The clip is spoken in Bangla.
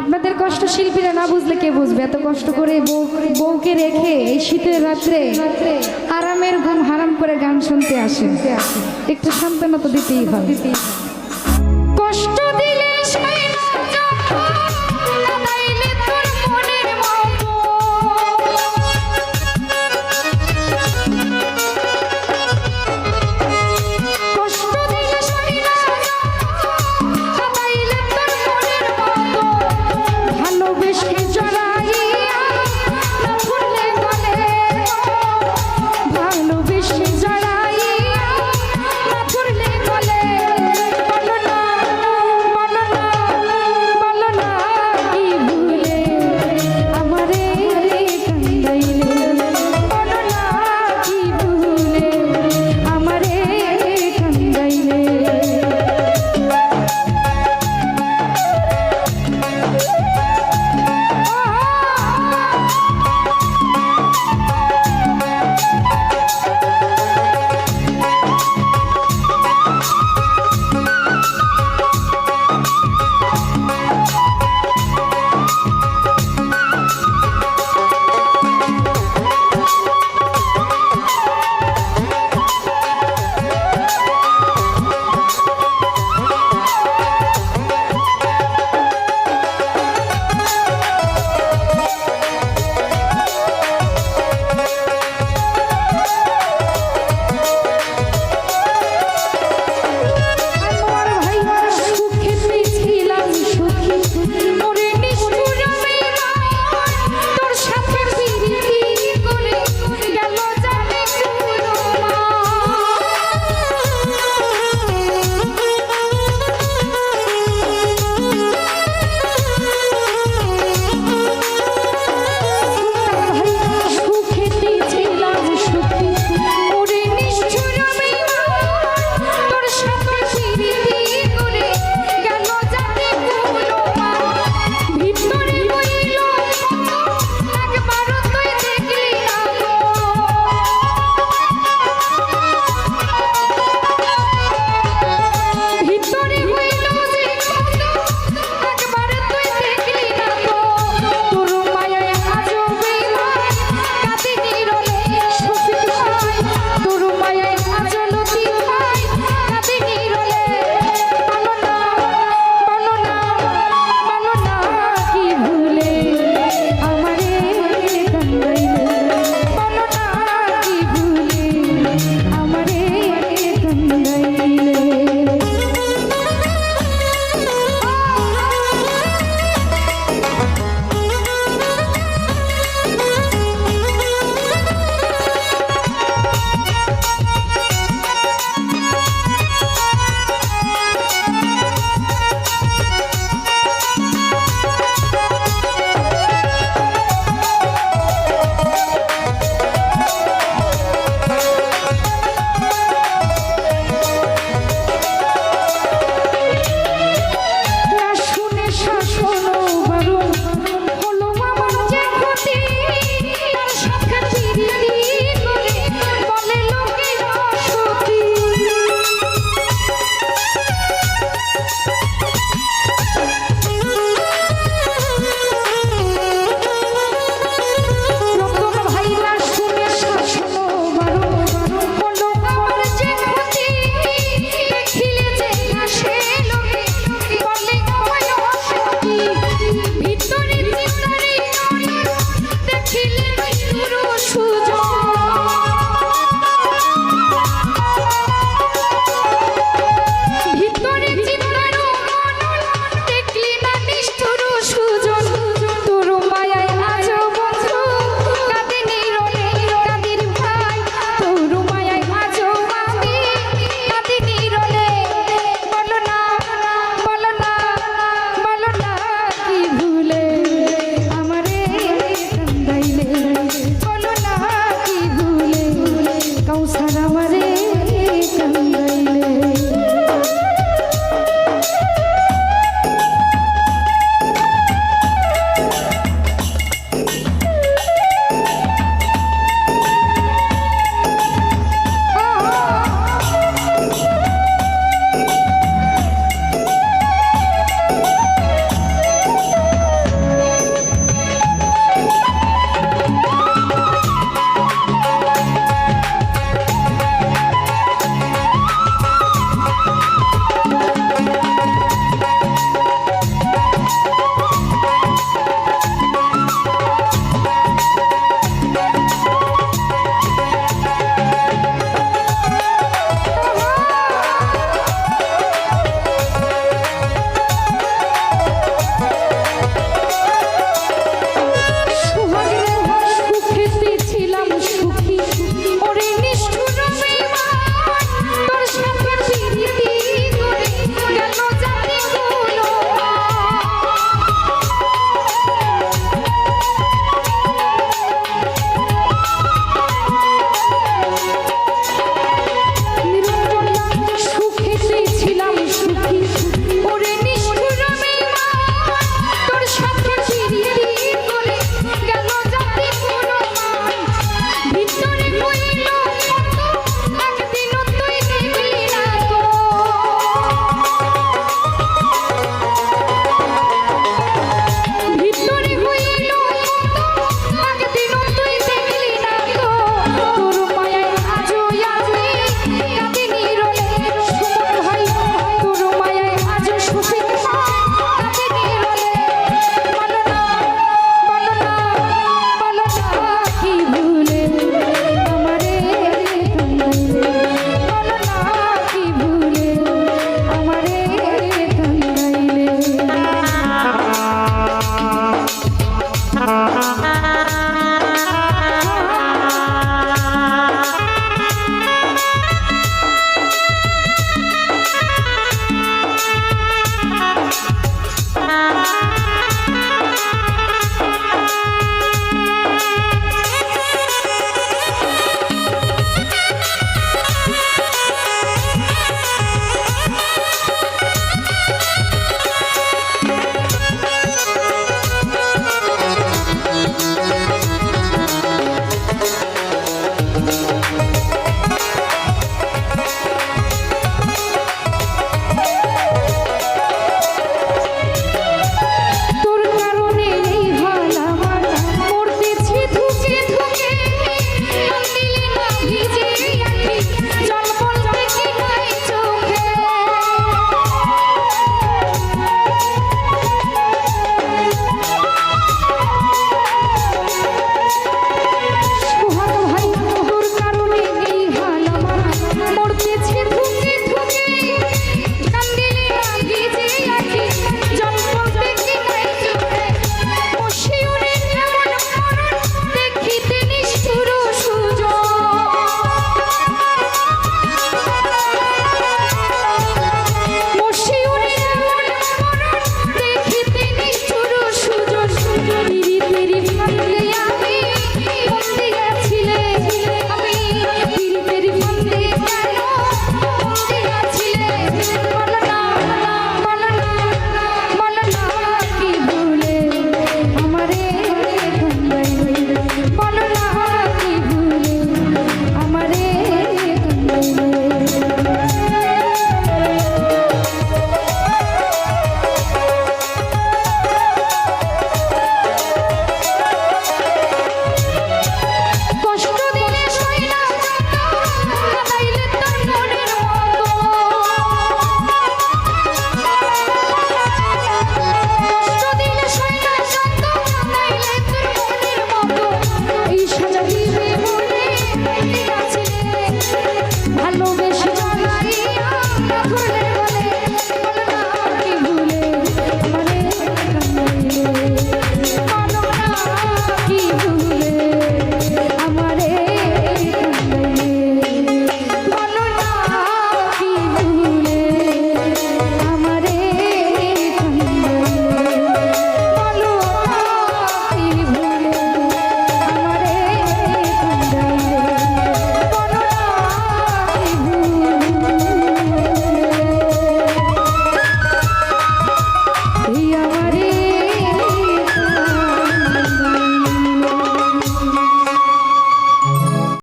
আপনাদের কষ্ট শিল্পীরা না বুঝলে কে বুঝবে? এত কষ্ট করে বউ, বউকে রেখে এই শীতের রাত্রে আরামের ঘুম, হারাম করে গান শুনতে আসে। একটু সান্ত্বনা তো দিতেই হবে কষ্ট